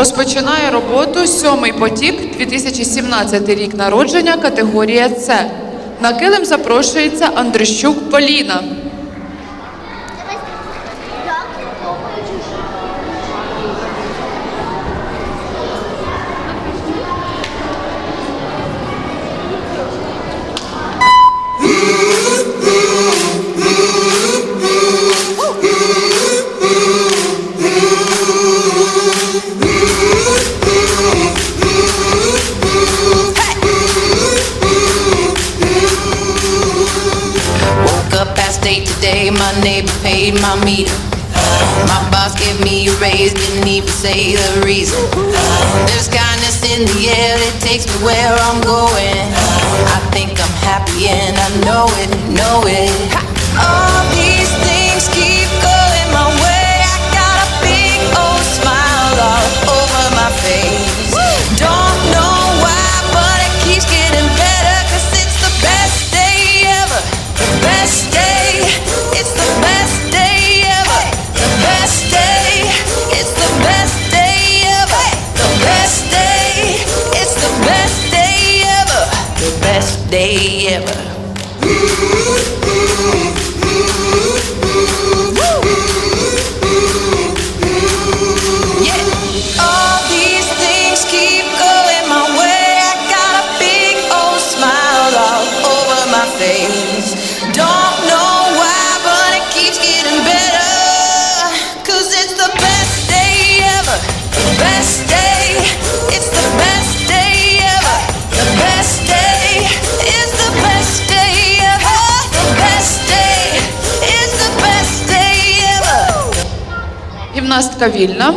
Розпочинає роботу сьомий потік 2017 рік народження категорія С. На килим запрошується Андрищук Поліна. Past today, my neighbor paid my meter. My boss gave me a raise, didn't even say the reason. There's kindness in the air that takes me where I'm going. I think I'm happy and I know it, know it. All day ever. Гімнастка вільна.